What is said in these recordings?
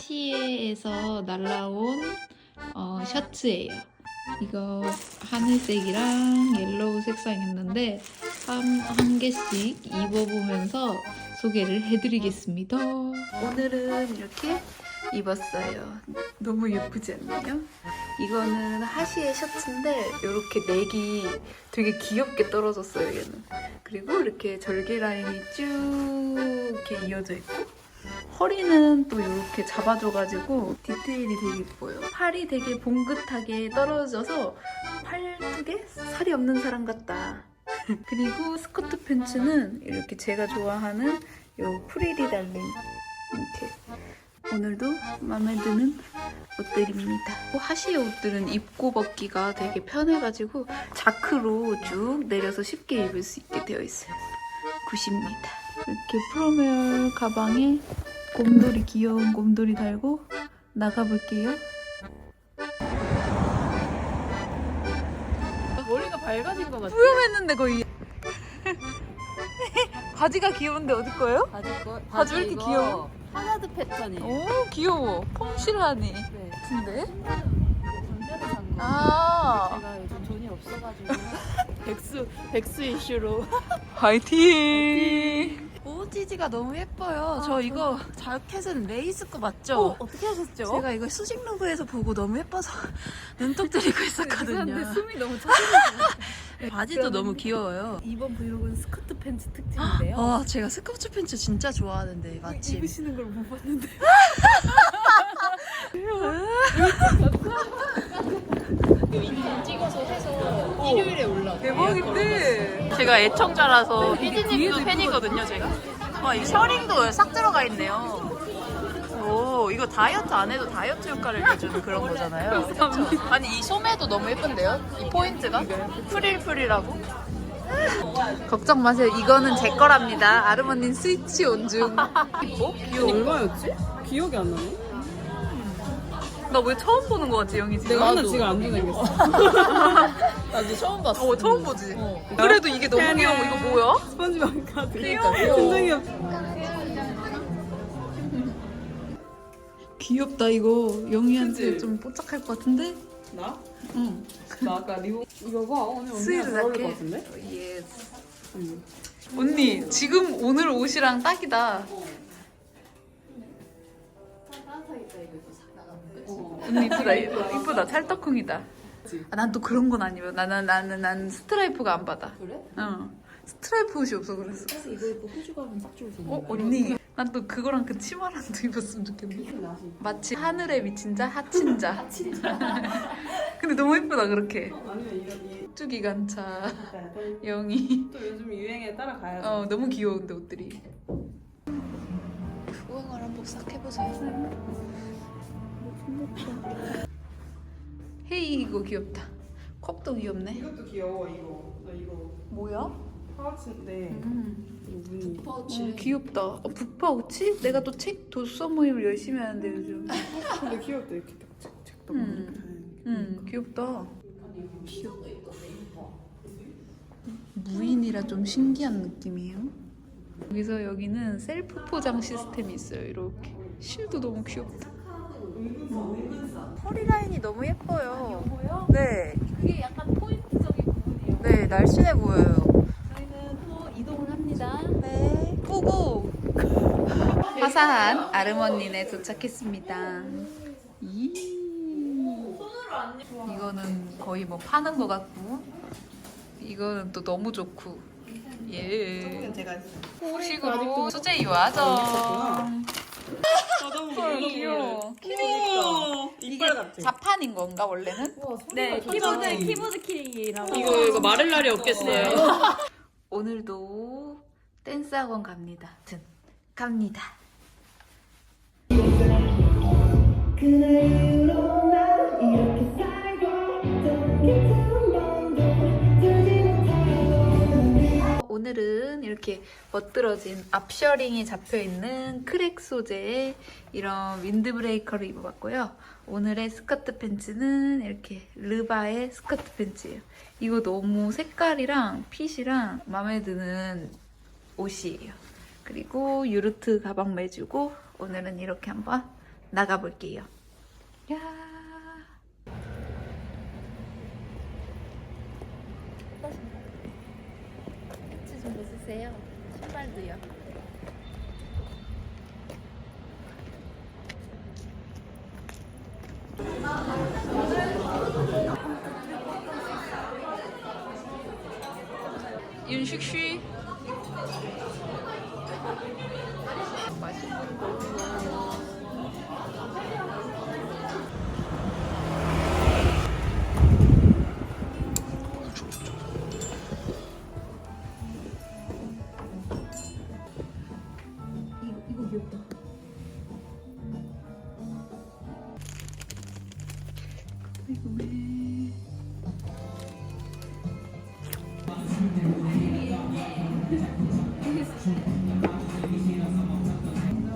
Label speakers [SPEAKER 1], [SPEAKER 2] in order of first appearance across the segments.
[SPEAKER 1] 하시에에서 날라온 어, 셔츠예요. 이거 하늘색이랑 옐로우 색상이었는데 한, 한 개씩 입어보면서 소개를 해드리겠습니다. 오늘은 이렇게 입었어요. 너무 예쁘지 않나요? 이거는 하시의 셔츠인데 이렇게 넥이 되게 귀엽게 떨어졌어요 얘는. 그리고 이렇게 절개 라인이 쭉 이렇게 이어져 있고 허리는 또 이렇게 잡아줘가지고 디테일이 되게 예뻐요. 팔이 되게 봉긋하게 떨어져서 팔뚝에 살이 없는 사람 같다. 그리고 스커트 팬츠는 이렇게 제가 좋아하는 요 프릴이 달린 이렇게 오늘도 마음에 드는 옷들입니다. 하시의 옷들은 입고 벗기가 되게 편해가지고 자크로 쭉 내려서 쉽게 입을 수 있게 되어 있어요. 굿입니다. 이렇게 프로메얼 가방에 곰돌이 귀여운 곰돌이 달고 나가볼게요.
[SPEAKER 2] 머리가 밝아진 것 같아.
[SPEAKER 1] 뿌염했는데 거의. 바지가 귀여운데 어디 거예요?
[SPEAKER 2] 바지 거.
[SPEAKER 1] 바지 왜 이렇게 귀여워?
[SPEAKER 2] 하나드 패턴이에요.
[SPEAKER 1] 오 귀여워. 퐁실하니.
[SPEAKER 2] 네.
[SPEAKER 1] 같은데?
[SPEAKER 2] 전면에 산 거.
[SPEAKER 1] 아
[SPEAKER 2] 제가 요즘 돈이 없어가지고 백수 백수 이슈로.
[SPEAKER 1] 화이팅! 오지지가 너무 예뻐요. 저 이거 자켓은 레이스 거 맞죠?
[SPEAKER 2] 어, 어떻게 하셨죠?
[SPEAKER 1] 제가 이거 수직 로브에서 보고 너무 예뻐서 눈독 들이고 있었거든요.
[SPEAKER 2] 근데 숨이 너무 차지해서
[SPEAKER 1] 바지도 너무 귀여워요.
[SPEAKER 2] 이번 브이로그는 스커트 팬츠 특집인데요.
[SPEAKER 1] 아, 제가 스커트 팬츠 진짜 좋아하는데 마침.
[SPEAKER 2] 입으시는 걸 못 봤는데. 인증 찍어서 해서 일요일에 올라.
[SPEAKER 1] 대박인데. 제가 애청자라서 피디님도 팬이거든요, 제가. 와, 이 셔링도 싹 들어가 있네요. 오, 이거 다이어트 안 해도 다이어트 효과를 내주는 그런 거잖아요. 그쵸? 아니, 이 소매도 너무 예쁜데요? 이 포인트가? 프릴프릴하고. 걱정 마세요. 이거는 제 거랍니다. 아르머닌 스위치 온중. 이뻐? 귀여워.
[SPEAKER 3] 얼마였지? 기억이 안 나네.
[SPEAKER 1] 나 왜 처음 보는 거 같지, 영희 지금?
[SPEAKER 3] 내가 하나 지금 안 생겼어.
[SPEAKER 2] 나도 처음 봤어.
[SPEAKER 1] 어, 처음 보지? 그래도 이게 너무 귀여워. 이거 뭐야?
[SPEAKER 3] 스펀지밥 카드.
[SPEAKER 1] 귀여워.
[SPEAKER 3] 진짜 귀엽다.
[SPEAKER 1] 귀엽다, 이거. 영희한테
[SPEAKER 3] 그치?
[SPEAKER 1] 좀 뽀짝할 것 같은데?
[SPEAKER 3] 나?
[SPEAKER 1] 응.
[SPEAKER 3] 나 아까 리본 이거 봐 오늘
[SPEAKER 1] 스위드
[SPEAKER 3] 언니랑 잘 어울릴 것. 같은데?
[SPEAKER 1] 예스.
[SPEAKER 3] 응.
[SPEAKER 1] 언니, 지금 오늘 옷이랑 딱이다.
[SPEAKER 3] 어.
[SPEAKER 1] 언니 이쁘다, 이쁘다. 찰떡쿵이다. 아, 난 또 그런 건 아니에요. 나는, 나는, 난 스트라이프가 안 받아.
[SPEAKER 2] 그래?
[SPEAKER 1] 응. 스트라이프 옷이 없어, 그랬어.
[SPEAKER 2] 그래서 이거 입고 호주 가면 딱 텐데.
[SPEAKER 1] 어, 언니. 난 또 그거랑 그 치마랑도 입었으면 좋겠네. 마치 하늘에 미친 자, 하친 자. 근데 너무 예쁘다, 그렇게.
[SPEAKER 3] 아니면 이런 이
[SPEAKER 1] 쭈기간차,
[SPEAKER 3] 약간
[SPEAKER 1] 영희.
[SPEAKER 3] 또 요즘 유행에 따라가야지.
[SPEAKER 1] 어, 너무 귀여운데, 옷들이. 구강을 한번 싹 해보세요. 헤이, 이거 귀엽다. 컵도 귀엽네.
[SPEAKER 3] 이것도 귀여워 이거. 나 이거
[SPEAKER 1] 뭐야?
[SPEAKER 3] 파우치인데
[SPEAKER 1] 음.
[SPEAKER 3] 이거 무늬.
[SPEAKER 1] 어, 귀엽다. 어, 북파우치? 내가 또 책 도서 모임을 열심히 하는데 요즘.
[SPEAKER 3] 근데 귀엽다 이렇게 딱 책, 책도
[SPEAKER 1] 음.
[SPEAKER 3] 이렇게 다니는.
[SPEAKER 1] 응, 귀엽다. 무인이라 좀 신기한 느낌이에요. 여기서 여기는 셀프 포장 시스템이 있어요. 이렇게 실도 너무 귀엽다. 허리 라인이 너무 예뻐요.
[SPEAKER 2] 보여?
[SPEAKER 1] 네,
[SPEAKER 2] 그게 약간 포인트적인 부분이에요.
[SPEAKER 1] 네 날씬해 보여요.
[SPEAKER 2] 저희는 또 이동을 합니다.
[SPEAKER 1] 네, 고고. 화사한 아르머니에 도착했습니다. 이 이거는 거의 뭐 파는 것 같고 이거는 또 너무 좋고 예.
[SPEAKER 3] 제가.
[SPEAKER 1] 후식으로 수제 유화정.
[SPEAKER 3] 아, 너무
[SPEAKER 1] 귀여워.
[SPEAKER 3] 귀여워. 같아.
[SPEAKER 1] 자판인 건가 원래는?
[SPEAKER 2] 네,
[SPEAKER 3] 키보드,
[SPEAKER 2] 키보드 키링이라고.
[SPEAKER 3] 이거 이거 말할 날이 없겠어요.
[SPEAKER 1] 오늘도 댄스 학원 갑니다. 든 갑니다.
[SPEAKER 4] 그날 이후로
[SPEAKER 1] 오늘은 이렇게 멋들어진 앞셔링이 잡혀있는 크랙 소재의 이런 윈드브레이커를 입어봤고요. 오늘의 스커트 팬츠는 이렇게 르바의 스커트 팬츠예요. 이거 너무 색깔이랑 핏이랑 마음에 드는 옷이에요. 그리고 유르트 가방 매주고 오늘은 이렇게 한번 나가볼게요. 야. 벗으세요. 신발도요. 윤식 씨.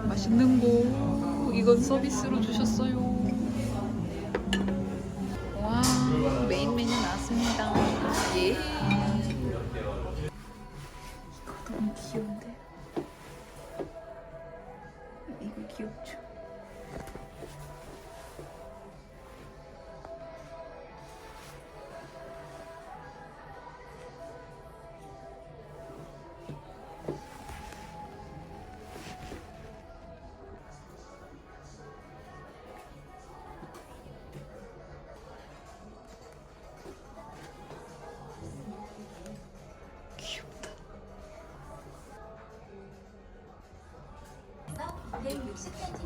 [SPEAKER 1] 맛있는 거 이건 서비스로 주셨어요.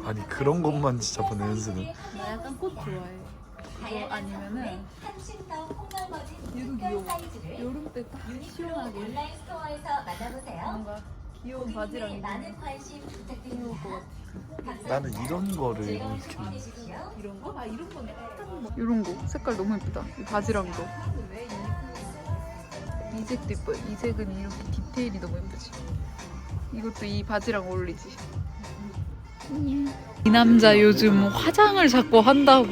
[SPEAKER 5] 아니 그런 것만 진짜 보내 연수는
[SPEAKER 1] 나 약간 꽃 좋아해. 그거 아니면은 얘도 귀여워. 여름 때 딱 시원하게
[SPEAKER 6] 온라인 스토어에서 만나보세요.
[SPEAKER 1] 뭔가 귀여운 바지랑 입으면
[SPEAKER 6] 많은 관심
[SPEAKER 1] 귀여울 것
[SPEAKER 6] 부탁드립니다.
[SPEAKER 1] 같아.
[SPEAKER 5] 나는 이런 거를 이렇게.
[SPEAKER 1] 이런 거? 아 이런 거네. 이런 거 색깔 너무 예쁘다. 이 바지랑도. 이 색도 예뻐요. 이 색은 이렇게 디테일이 너무 예쁘지. 이것도 이 바지랑 어울리지. 이 남자 요즘 화장을 자꾸 한다고.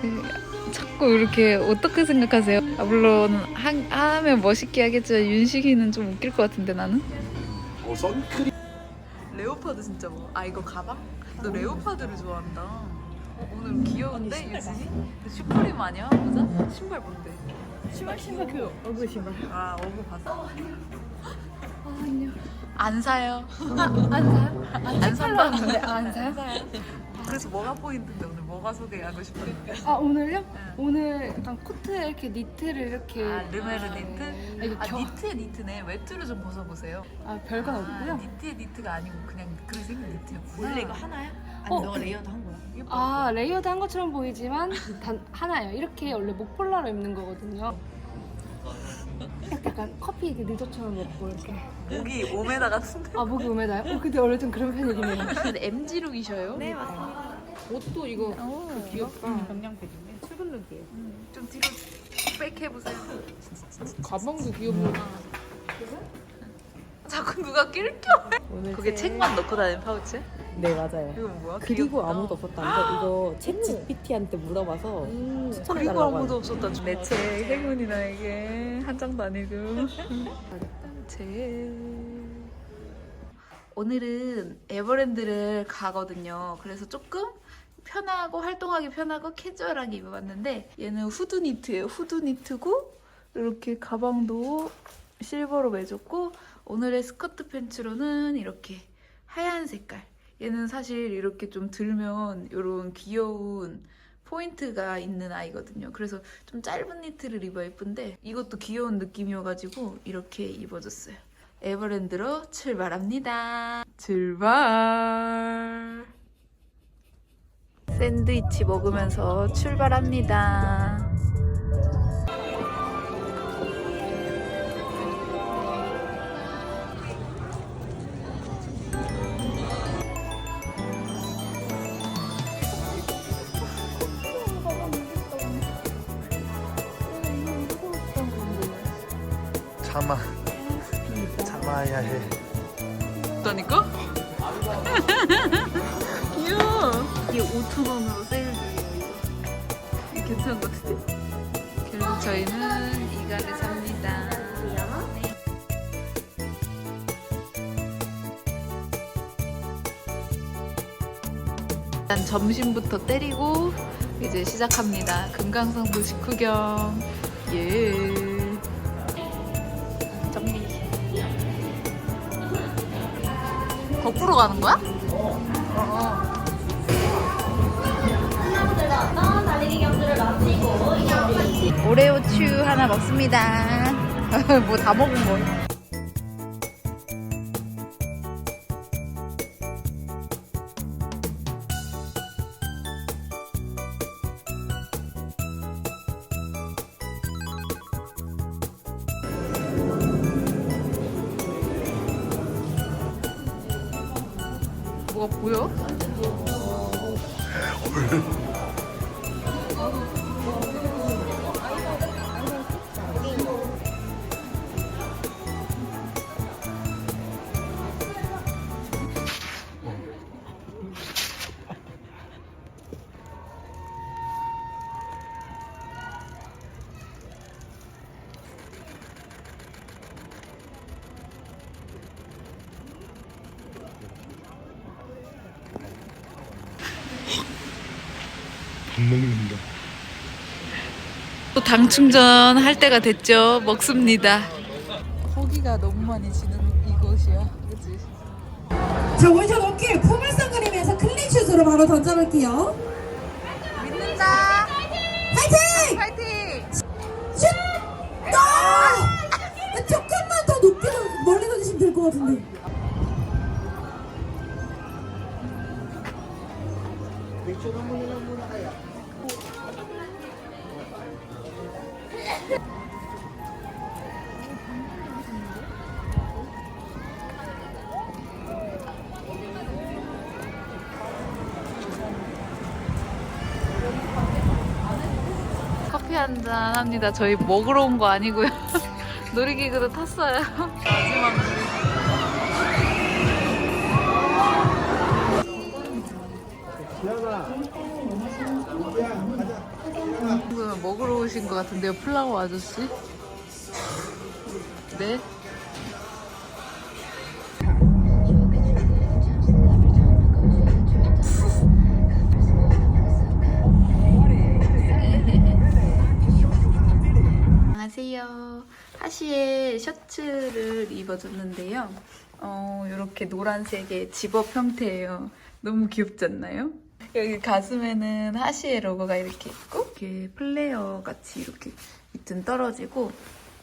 [SPEAKER 1] 그, 자꾸 이렇게 어떻게 생각하세요? 아, 물론 한, 하면 멋있게 하겠지만 윤식이는 좀 웃길 것 같은데 나는?
[SPEAKER 5] 어 선크림
[SPEAKER 1] 레오파드 진짜 뭐? 아 이거 가방? 너 레오파드를 좋아한다. 어, 오늘 귀여운데 유진이? 슈프림 아니야? 모자? 신발 뭔데?
[SPEAKER 2] 신발 신발 그 얼굴 신발.
[SPEAKER 1] 아 어그 봤어. 아 안녕. 안 사요.
[SPEAKER 2] 안 사요?
[SPEAKER 1] 안 산다는데
[SPEAKER 2] 안 사요?
[SPEAKER 1] 그래서 뭐가 포인트인데 오늘 뭐가 소개하고 싶어?
[SPEAKER 2] 아 오늘요?
[SPEAKER 1] 응.
[SPEAKER 2] 오늘 약간 코트에 이렇게 니트를 이렇게
[SPEAKER 1] 아 르메르 니트?
[SPEAKER 2] 아, 이거
[SPEAKER 1] 아
[SPEAKER 2] 겨-
[SPEAKER 1] 니트에 니트네. 외투를 좀 벗어보세요.
[SPEAKER 2] 아 별건
[SPEAKER 1] 아,
[SPEAKER 2] 없고요.
[SPEAKER 1] 니트에 니트가 아니고 그냥 그렇게 생긴 니트였구나.
[SPEAKER 2] 원래 이거
[SPEAKER 3] 하나야?
[SPEAKER 2] 아니, 너가
[SPEAKER 3] 레이어드 한 거야?
[SPEAKER 1] 예뻐.
[SPEAKER 2] 아 레이어드 한 것처럼 보이지만 단 하나예요. 이렇게 원래 목폴라로 입는 거거든요. 약간 커피 이렇게 리조처럼 먹고 이렇게.
[SPEAKER 1] 목이 5m 같은데.
[SPEAKER 2] 아 목이 우메다요? 어 근데 원래 좀 그런 편이긴 해요.
[SPEAKER 1] 근데 MG룩이셔요? 네
[SPEAKER 2] 맞습니다. 옷도 이거 귀엽다.
[SPEAKER 3] 경량 패딩네. 출근 룩이에요.
[SPEAKER 1] 좀 뒤로 백 해보세요.
[SPEAKER 2] 가방도 귀여워.
[SPEAKER 1] 자꾸 누가 낄껴?
[SPEAKER 3] 오늘
[SPEAKER 1] 거기 책만 넣고 다니는 파우치?
[SPEAKER 3] 네 맞아요.
[SPEAKER 1] 이건 뭐야?
[SPEAKER 3] 그리고
[SPEAKER 1] 귀엽다.
[SPEAKER 3] 아무도 없었다는데 이거 챗 GPT한테 물어봐서
[SPEAKER 1] 그리고
[SPEAKER 3] 추천해달라고
[SPEAKER 1] 아무도
[SPEAKER 3] 하는
[SPEAKER 1] 없었다. 내책 행운이 나에게 한 장도 아니고. 책. 오늘은 에버랜드를 가거든요. 그래서 조금 편하고 활동하기 편하고 캐주얼하게 입어봤는데 얘는 후드 니트예요. 후드 니트고 이렇게 가방도 실버로 매줬고 오늘의 스커트 팬츠로는 이렇게 하얀 색깔. 얘는 사실 이렇게 좀 들면 이런 귀여운 포인트가 있는 아이거든요. 그래서 좀 짧은 니트를 입어야 예쁜데 이것도 귀여운 느낌이어가지고 이렇게 입어줬어요. 에버랜드로 출발합니다. 출발. 샌드위치 먹으면서 출발합니다.
[SPEAKER 5] 입어봐야 해.
[SPEAKER 1] 다니까? 귀여워. 이게 5천 원으로 세일 중이에요. 이거 괜찮은 것 같은데? 그래서 저희는 이가를 삽니다. 일단 점심부터 때리고 이제 시작합니다. 금강산 도시 구경. 예. 거꾸로 가는 거야? 오레오 츄 하나 먹습니다. 뭐 다 먹은 거. 뭐가
[SPEAKER 5] 밥 먹는다.
[SPEAKER 1] 또 당 충전 할 때가 됐죠. 먹습니다. 허기가 너무 많이 지는 이곳이야. 그치?
[SPEAKER 7] 자 원샷 어깨 포물선 그리면서 클린 슛으로 바로 던져볼게요
[SPEAKER 1] 믿는다.
[SPEAKER 7] 파이팅!
[SPEAKER 1] 파이팅!
[SPEAKER 7] 슛! 아! 조금만 더 높게 던- 멀리 던지시면 될 것 같은데
[SPEAKER 1] 커피 한 잔 합니다. 저희 먹으러 온 거 아니고요. 놀이기구도 탔어요. 마지막 놀이기구. 먹으러 오신 것 같은데요, 플라워 아저씨? 네? 하시에 셔츠를 입어줬는데요. 어, 이렇게 노란색의 집업 형태예요. 너무 귀엽지 않나요? 여기 가슴에는 하시의 로고가 이렇게 있고 이렇게 플레어 같이 이렇게 밑은 떨어지고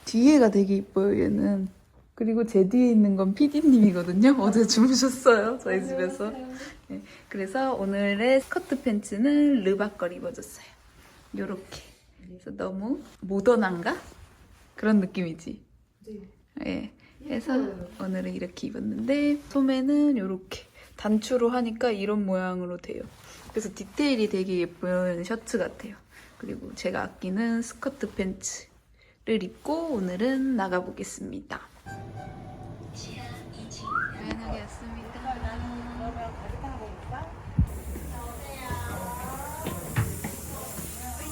[SPEAKER 1] 뒤에가 되게 이뻐요 얘는 그리고 제 뒤에 있는 건 PD님이거든요 어제 주무셨어요 저희 집에서 네, 그래서 오늘의 스커트 팬츠는 르바걸 입어줬어요 요렇게 그래서 너무 모던한가? 그런 느낌이지 예. 그래서 오늘은 이렇게 입었는데 소매는 이렇게 단추로 하니까 이런 모양으로 돼요. 그래서 디테일이 되게 예쁜 셔츠 같아요. 그리고 제가 아끼는 스커트 팬츠를 입고 오늘은 나가보겠습니다. 여행하게 왔습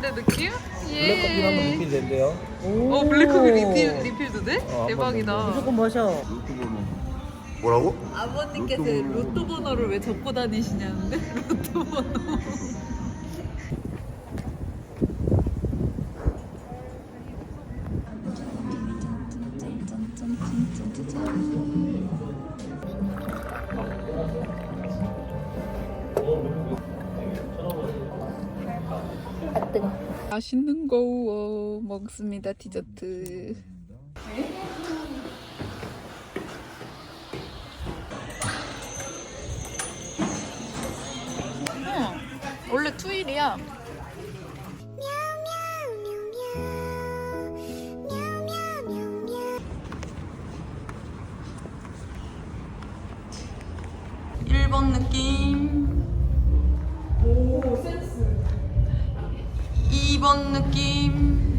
[SPEAKER 1] 내 느낌?
[SPEAKER 8] 블랙커피 한번
[SPEAKER 1] 예.
[SPEAKER 8] 리필 된대요.
[SPEAKER 1] 어 블랙커피 리필 리필도 돼?
[SPEAKER 8] 어, 한번
[SPEAKER 1] 대박이다.
[SPEAKER 3] 무조건 마셔
[SPEAKER 5] 뭐라고?
[SPEAKER 1] 아버님께서 로또 번호를 왜 적고 다니시냐는데 로또 번호. 맛있는 거 어, 먹습니다 디저트. 응, 원래 투일이야. 일번 느낌. 오, 센스. 2번 느낌.